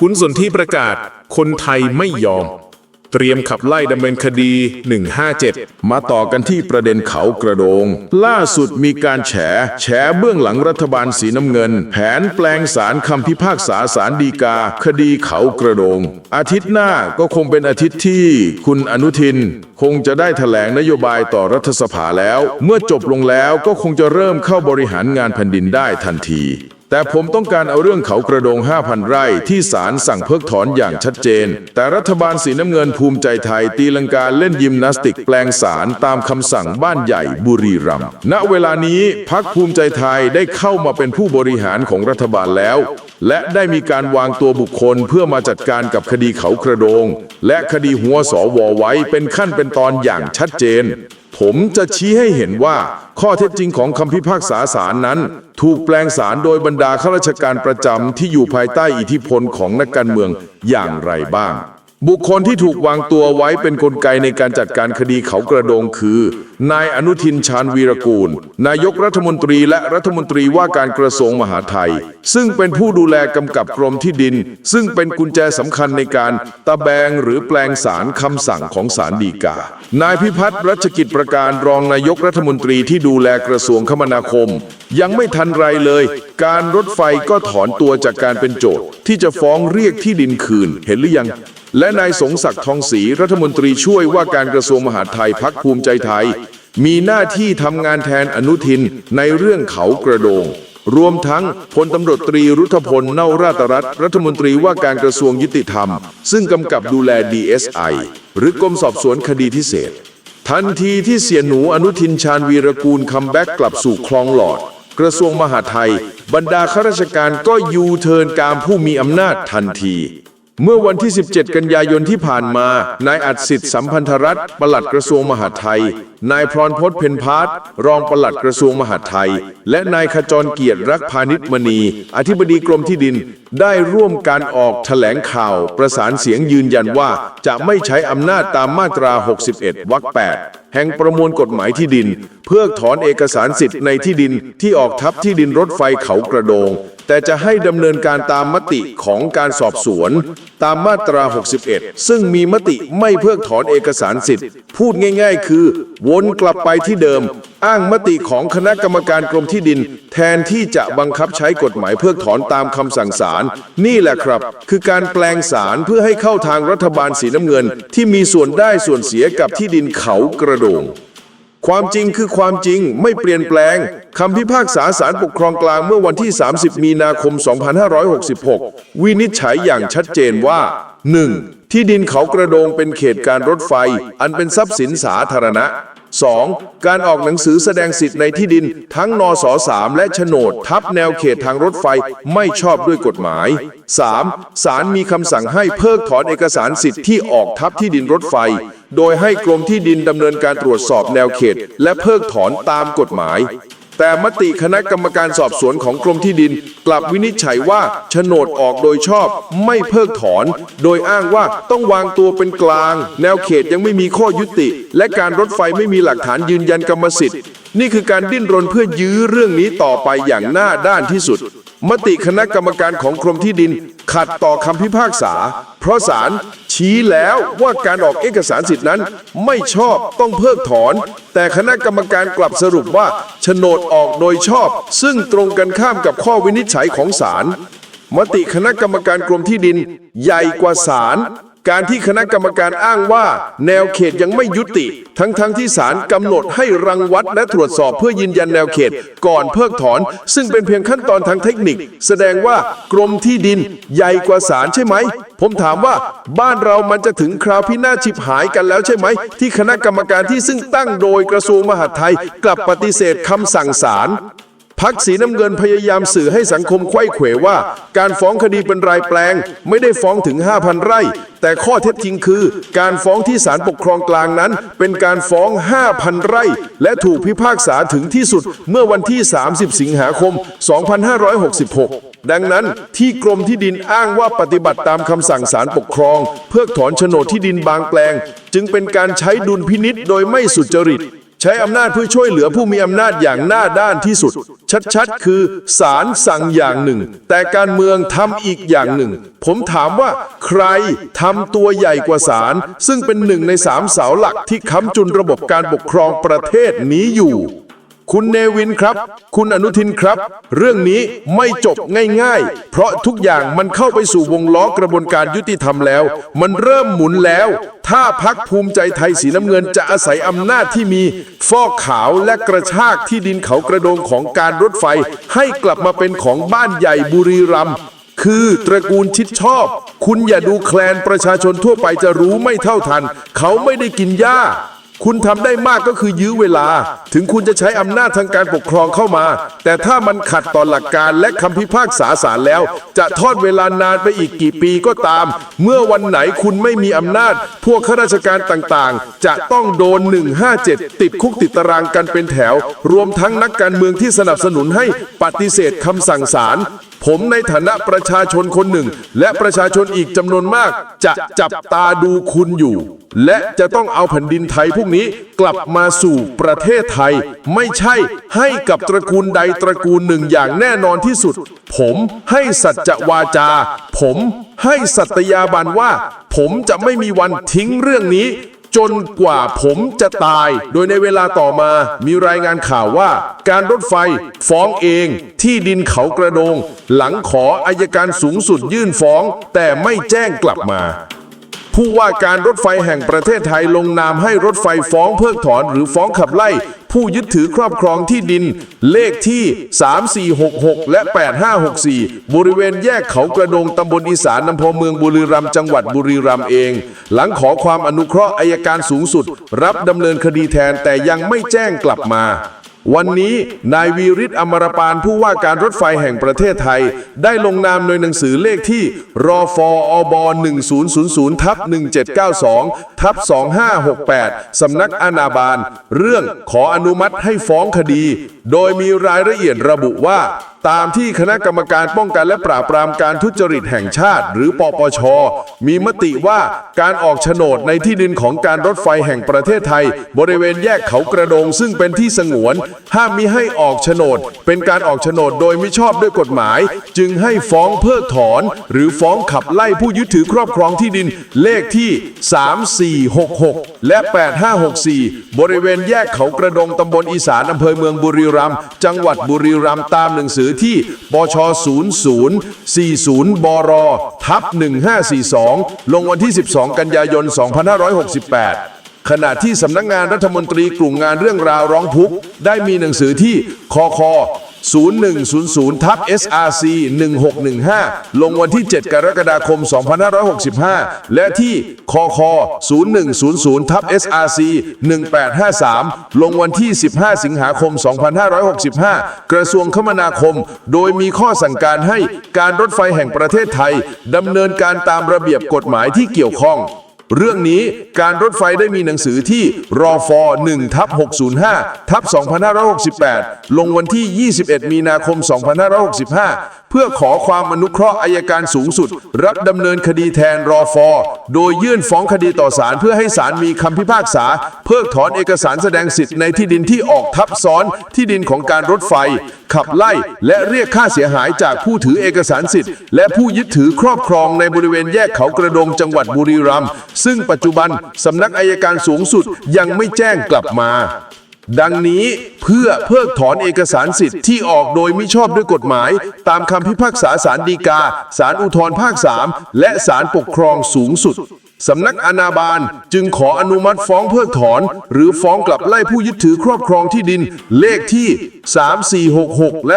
คุณสนที่ประกาศ คนไทยไม่ยอม เตรียมขับไล่ดำเนินคดี 157 มาต่อกันที่ประเด็นเขากระโดง ล่าสุดมีการแฉ แฉเบื้องหลังรัฐบาลสีน้ำเงิน แผนแปลงสารคำพิพากษาสารดีกา คดีเขากระโดง อาทิตย์หน้าก็คงเป็นอาทิตย์ที่คุณอนุทิน คงจะได้แถลงนโยบายต่อรัฐสภาแล้ว เมื่อจบลงแล้วก็คงจะเริ่มเข้าบริหารงานแผ่นดินได้ทันที แต่ผมต้องการเอาเรื่องเขากระโดง 5,000 ไร่ที่ศาลสั่งเพิกถอนอย่างชัดเจน แต่รัฐบาลสีน้ำเงินภูมิใจไทย ตีลังกาเล่นยิมนาสติกแปลงสารตามคำสั่งบ้านใหญ่บุรีรัมย์ณเวลานี้พักภูมิใจไทยได้เข้ามาเป็นผู้บริหารของรัฐบาลแล้ว และได้มีการวางตัวบุคคลเพื่อมาจัดการกับคดีเขากระโดง และคดีหัวสอวอไว้เป็นขั้นเป็นตอนอย่างชัดเจน ผมจะชี้ให้เห็นว่าข้อเท็จจริงของคำพิพากษาศาลนั้น ถูกแปลงสารโดยบรรดาข้าราชการประจำที่อยู่ภายใต้อิทธิพลของนักการเมืองอย่างไรบ้าง บุคคลที่ถูกวางตัวไว้เป็นนกลไกในการจัดการคดีเขากระโดงคือ นายอนุทินชาญวีรกูล นายกรัฐมนตรีและรัฐมนตรีว่าการกระทรวงมหาดไทย ซึ่งเป็นผู้ดูแลกำกับกรมที่ดิน ซึ่งเป็นกุญแจสำคัญในการตะแบงหรือแปลงสารคำสั่งของศาลฎีกา นายพิพัฒน์รัชกิจประการรองนายกรัฐมนตรีที่ดูแลกระทรวงคมนาคม ยังไม่ทันไรเลย การรถไฟก็ถอนตัวจากการเป็นโจทย์ที่จะฟ้องเรียกที่ดินคืนเห็นหรือยัง และนายสงศักดิ์ทองศรีรัฐมนตรีช่วยว่าการกระทรวงมหาดไทยพักภูมิใจไทย มีหน้าที่ทำงานแทนอนุทินในเรื่องเขากระโดง รวมทั้งพลตำรวจตรีรุทธพลเนาราตรัฐรัฐมนตรีว่าการกระทรวงยุติธรรม ซึ่งกำกับดูแล DSI หรือกรมสอบสวนคดีพิเศษ ทันทีที่เสียหนูอนุทินชาญวีรกูลคัมแบ็กกลับสู่คลองหลอด กระทรวงมหาดไทย บรรดาข้าราชการก็ยูเทิร์นการผู้มีอำนาจทันที เมื่อวันที่ 17 กันยายนที่ผ่านมา นายอัดสิทธิ์สัมพันธรัฐปลัดกระทรวงมหาดไทย นายพรพศเพนพาร์ทรองปลัดกระทรวงมหาดไทย และนายขจรเกียรติรักพาณิชมณี อธิบดีกรมที่ดิน ได้ร่วมการออกแถลงข่าว ประสานเสียงยืนยันว่า จะไม่ใช้อำนาจตามมาตรา 61 วรรค 8 แห่งประมวลกฎหมายที่ดิน เพื่อถอนเอกสารสิทธิ์ในที่ดินที่ออกทับที่ดินรถไฟเขากระโดง แต่จะให้ดำเนินการตามมติของการสอบสวน ตามมาตรา 61 ซึ่งมีมติไม่เพิกถอนเอกสารสิทธิ์ พูดง่าย ๆ คือ วนกลับไปที่เดิม อ้างมติของคณะกรรมการกรมที่ดิน แทนที่จะบังคับใช้กฎหมายเพิกถอนตามคำสั่งศาลนี่แหละครับ คือการแปลงสารเพื่อให้เข้าทางรัฐบาลสีน้ำเงิน ที่มีส่วนได้ส่วนเสียกับที่ดินเขากระโดง ความจริงคือความจริงไม่เปลี่ยนแปลงคำพิพากษาศาลปกครองกลางเมื่อวันที่ 30 มีนาคม 2566 วินิจฉัยอย่างชัดเจนว่า 1. ที่ดินเขากระโดงเป็นเขตการรถไฟ อันเป็นทรัพย์สินสาธารณะ 2. การออกหนังสือแสดงสิทธิ์ในที่ดิน ทั้งนสสามและโฉนด ทับแนวเขตทางรถไฟไม่ชอบด้วยกฎหมาย 3. ศาลมีคำสั่งให้เพิกถอนเอกสารสิทธิ์ที่ออกทับที่ดินรถไฟ โดยให้กรมที่ดินดำเนินการตรวจสอบแนวเขต และเพิกถอนตามกฎหมาย แต่มติคณะกรรมการสอบสวนของกรมที่ดิน กลับวินิจฉัยว่าโฉนดออกโดยชอบไม่เพิกถอน โดยอ้างว่าต้องวางตัวเป็นกลาง แนวเขตยังไม่มีข้อยุติ และการรถไฟไม่มีหลักฐานยืนยันกรรมสิทธิ์ นี่คือการดิ้นรนเพื่อยื้อเรื่องนี้ต่อไปอย่างหน้าด้านที่สุด มติคณะกรรมการของกรมที่ดิน ขัดต่อคำพิพากษา เพราะศาลชี้แล้วว่าการออกเอกสารสิทธินั้นไม่ชอบต้องเพิกถอน แต่คณะกรรมการกลับสรุปว่าโฉนดออกโดยชอบ ซึ่งตรงกันข้ามกับข้อวินิจฉัยของศาลมติคณะกรรมการกรมที่ดิน ใหญ่กว่าศาล การที่คณะกรรมการอ้างว่า แนวเขตยังไม่ยุติ ทั้งๆทที่ศาลกำหนดให้รังวัดและตรวจสอบเพื่อยืนยันแนวเขต ก่อนเพิกถอน ซึ่งเป็นเพียงขั้นตอนทางเทคนิค แสดงว่ากรมที่ดินใหญ่กว่าศาลใช่ไหม ผมถามว่าบ้านเรามันจะถึงคราวพินาศฉิบหายกันแล้วใช่ไหม ที่คณะกรรมการที่ซึ่งตั้งโดยกระทรวงมหาดไทย กลับปฏิเสธคำสั่งศาล พักสีน้ำเงินพยายามสื่อให้สังคมไขว้เขวว่า การฟ้องคดีเป็นรายแปลง ไม่ได้ฟ้องถึง 5,000 ไร่ แต่ข้อเท็จจริงคือ การฟ้องที่ศาลปกครองกลางนั้น เป็นการฟ้อง 5,000 ไร่ และถูกพิพากษาถึงที่สุดเมื่อวันที่ 30 สิงหาคม 2566ดังนั้นที่กรมที่ดินอ้างว่าปฏิบัติตามคำสั่งศาลปกครอง เพื่อถอนโฉนดที่ดินบางแปลง จึงเป็นการใช้ดุลพินิษโดยไม่สุจริต ช้อำนาจเพื่อช่วยเหลือผู้มีอำนาจอย่างหน้าด้านที่สุด ชัดๆ คือศาลสั่งอย่างหนึ่ง แต่การเมืองทำอีกอย่างหนึ่ง ผมถามว่าใครทำตัวใหญ่กว่าศาลซึ่งเป็นหนึ่งในสามเสาหลักที่ค้ำจุนระบบการปกครองประเทศนี้อยู่ คุณเนวินครับ คุณอนุทินครับ เรื่องนี้ไม่จบง่ายๆ เพราะทุกอย่างมันเข้าไปสู่วงล้อกระบวนการยุติธรรมแล้ว มันเริ่มหมุนแล้ว ถ้าพักภูมิใจไทยสีน้ำเงินจะอาศัยอำนาจที่มี ฟอกขาวและกระชากที่ดินเขากระโดงของการรถไฟ ให้กลับมาเป็นของบ้านใหญ่บุรีรัมย์คือตระกูลชิดชอบ คุณอย่าดูแคลนประชาชนทั่วไปจะรู้ไม่เท่าทัน เขาไม่ได้กินหญ้า คุณทำได้มากก็คือยื้อเวลา ถึงคุณจะใช้อำนาจทางการปกครองเข้ามา แต่ถ้ามันขัดต่อหลักการและคำพิพากษาศาลแล้ว จะทอดเวลานานไปอีกกี่ปีก็ตาม เมื่อวันไหนคุณไม่มีอำนาจ พวกข้าราชการต่างๆ จะต้องโดน 157 ติดคุกติดตารางกันเป็นแถว รวมทั้งนักการเมืองที่สนับสนุนให้ปฏิเสธคำสั่งศาล ผมในฐานะประชาชนคนหนึ่ง และประชาชนอีกจำนวนมาก จะจับตาดูคุณอยู่ และจะต้องเอาแผ่นดินไทยพวกนี้กลับมาสู่ประเทศไทย ไม่ใช่ให้กับตระกูลใดตระกูลหนึ่งอย่างแน่นอนที่สุด ผมให้สัจวาจา ผมให้สัตยาบันว่า ผมจะไม่มีวันทิ้งเรื่องนี้ จนกว่าผมจะตาย โดยในเวลาต่อมามีรายงานข่าวว่า การรถไฟฟ้องเองที่ดินเขากระโดง หลังขออายการสูงสุดยื่นฟ้อง แต่ไม่แจ้งกลับมา ผู้ว่าการรถไฟแห่งประเทศไทยลงนามให้รถไฟฟ้องเพิกถอนหรือฟ้องขับไล่ ผู้ยึดถือครอบครองที่ดิน เลขที่ 3466 และ 8564 บริเวณแยกเขากระดงตำบลอีสานอำเภอเมืองบุรีรัมย์จังหวัดบุรีรัมย์เอง หลังขอความอนุเคราะห์อายการสูงสุด รับดำเนินคดีแทนแต่ยังไม่แจ้งกลับมา วันนี้นายวีริศอมรปานผู้ว่าการรถไฟแห่งประเทศไทย ได้ลงนามในหนังสือเลขที่รอฟออบ1000ทับ1792ทับ2568 สำนักอนาบาล เรื่องขออนุมัติให้ฟ้องคดี โดยมีรายละเอียดระบุว่า ตามที่คณะกรรมการป้องกันและปราบปรามการทุจริตแห่งชาติ หรือปปช มีมติว่าการออกโฉนดในที่ดินของการรถไฟแห่งประเทศไทย บริเวณแยกเขากระโดงซึ่งเป็นที่สงวน ห้ามมิให้ออกโฉนด เป็นการออกโฉนดโดยมิชอบด้วยกฎหมาย จึงให้ฟ้องเพิกถอน หรือฟ้องขับไล่ผู้ยึดถือครอบครองที่ดินเลขที่ 3466 และ 8564 บริเวณแยกเขากระโดงตำบลอีสานอำเภอเมืองบุรีรัมย์จังหวัดบุรีรัมย์ตามหนังสือที่บช 0040 บร ทับ 1542 ลงวันที่ 12 กันยายน 2568ขณะที่สำนักงานรัฐมนตรีกลุ่มงานเรื่องราวร้องทุกข์ ได้มีหนังสือที่คค 0100ทับ SRC 1615 ลงวันที่ 7 กรกฎาคม 2565 และที่คค0100ทับ SRC 1853 ลงวันที่ 15 สิงหาคม 2565 กระทรวงคมนาคม โดยมีข้อสั่งการให้การรถไฟแห่งประเทศไทยดำเนินการตามระเบียบกฎหมายที่เกี่ยวข้อง เรื่องนี้การรถไฟได้มีหนังสือที่รอฟอ1ทับ605ทับ2568 ลงวันที่ 21 มีนาคม 2565 เพื่อขอความอนุเคราะห์อายการสูงสุด รับดำเนินคดีแทนรอฟอ โดยยื่นฟ้องคดีต่อศาลเพื่อให้ศาลมีคำพิพากษา เพิกถอนเอกสารแสดงสิทธิ์ในที่ดินที่ออกทับซ้อนที่ดินของการรถไฟ ขับไล่และเรียกค่าเสียหายจากผู้ถือเอกสารสิทธิ์ และผู้ยึดถือครอบครองในบริเวณแยกเขากระโดงจังหวัดบุรีรัมย์ซึ่งปัจจุบันสำนักอายการสูงสุดยังไม่แจ้งกลับมา ดังนี้เพื่อเพิกถอนเอกสารสิทธิ์ที่ออกโดยมิชอบด้วยกฎหมาย ตามคำพิพากษาศาลฎีกาศาลอุทธรภาค 3 และศาลปกครองสูงสุด สำนักอนาบาลจึงขออนุมัติฟ้องเพิกถอน หรือฟ้องกลับไล่ผู้ยึดถือครอบครองที่ดิน เลขที่ 3466 และ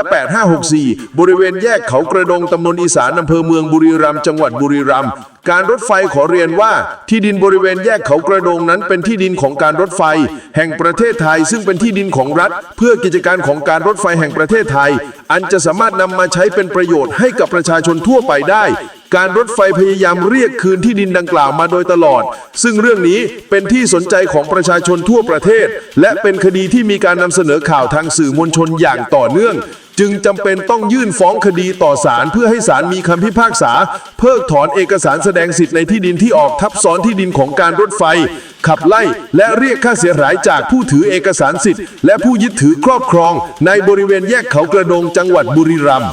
8564 บริเวณแยกเขากระดงตำบลอีสานอำเภอเมืองบุรีรัมย์จังหวัดบุรีรัมย์การรถไฟขอเรียนว่าที่ดินบริเวณแยกเขากระโดงนั้นเป็นที่ดินของการรถไฟ แห่งประเทศไทย ซึ่งเป็นที่ดินของรัฐ เพื่อกิจการของการรถไฟแห่งประเทศไทย อันจะสามารถนำมาใช้เป็นประโยชน์ให้กับประชาชนทั่วไปได้ การรถไฟพยายามเรียกคืนที่ดินดังกล่าวมาโดยตลอด ซึ่งเรื่องนี้เป็นที่สนใจของประชาชนทั่วประเทศ และเป็นคดีที่มีการนำเสนอข่าวทางสื่อมวลชนอย่างต่อเนื่อง จึงจำเป็นต้องยื่นฟ้องคดีต่อศาลเพื่อให้ศาลมีคำพิพากษา เพิกถอนเอกสารแสดงสิทธิ์ในที่ดินที่ออกทับซ้อนที่ดินของการรถไฟ ขับไล่และเรียกค่าเสียหายจากผู้ถือเอกสารสิทธิ์ และผู้ยึดถือครอบครอง ในบริเวณแยกเขากระโดงจังหวัดบุรีรัมย์